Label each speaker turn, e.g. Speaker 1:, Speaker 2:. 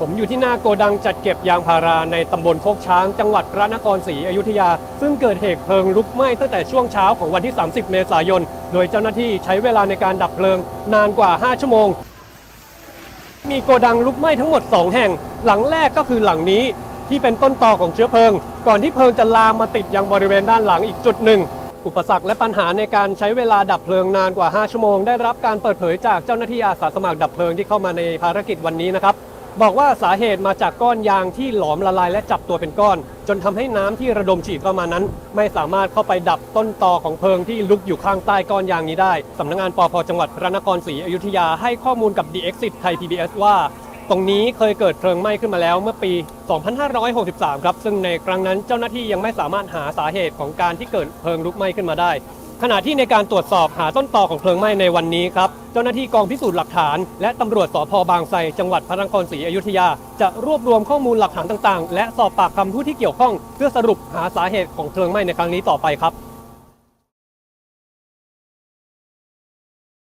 Speaker 1: ผมอยู่ที่หน้าโกดังจัดเก็บยางพาราในตำบลโคกช้าง จังหวัดพระนครศรีอยุธยา ซึ่งเกิดเหตุเพลิงลุกไหม้ตั้งแต่ช่วงเช้าของวันที่ 30 เมษายน โดยเจ้าหน้าที่ใช้เวลาในการดับเพลิงนานกว่า 5 ชั่วโมง มีโกดังลุกไหม้ทั้งหมด 2 แห่ง หลังแรกก็คือหลังนี้ที่เป็นต้นตอของเชื้อเพลิง ก่อนที่เพลิงจะลามมาติดยังบริเวณด้านหลังอีกจุดหนึ่งอุปสรรคและปัญหาในการใช้เวลาดับเพลิงนานกว่า 5 ชั่วโมง ได้รับการเปิดเผยจากเจ้าหน้าที่อาสาสมัครดับเพลิงที่เข้ามาในภารกิจวันนี้นะครับ บอกว่าสาเหตุมาจากก้อนยางที่หลอมละลายและจับตัวเป็นก้อน จนทำให้น้ำที่ระดมฉีดเข้ามานั้น ไม่สามารถเข้าไปดับต้นตอของเพลิงที่ลุกอยู่ข้างใต้ก้อนยางนี้ได้สำนักงานปพจังหวัดพระนครศรีอยุธยาให้ข้อมูลกับ The Exit ไทย PBS ว่า ตรงนี้เคยเกิดเพลิงไหม้ขึ้นมาแล้วเมื่อปี 2563 ครับ ซึ่งในครั้งนั้นเจ้าหน้าที่ยังไม่สามารถหาสาเหตุของการที่เกิดเพลิงลุกไหม้ขึ้นมาได้ ขณะที่ในการตรวจสอบหาต้นตอของเพลิงไหม้ในวันนี้ครับ เจ้าหน้าที่กองพิสูจน์หลักฐาน และตำรวจสพบางไทรจังหวัดพระนครศรีอยุธยา จะรวบรวมข้อมูลหลักฐานต่างๆ และสอบปากคำผู้ที่เกี่ยวข้อง เพื่อสรุปหาสาเหตุของเพลิงไหม้ในครั้งนี้ต่อไปครับ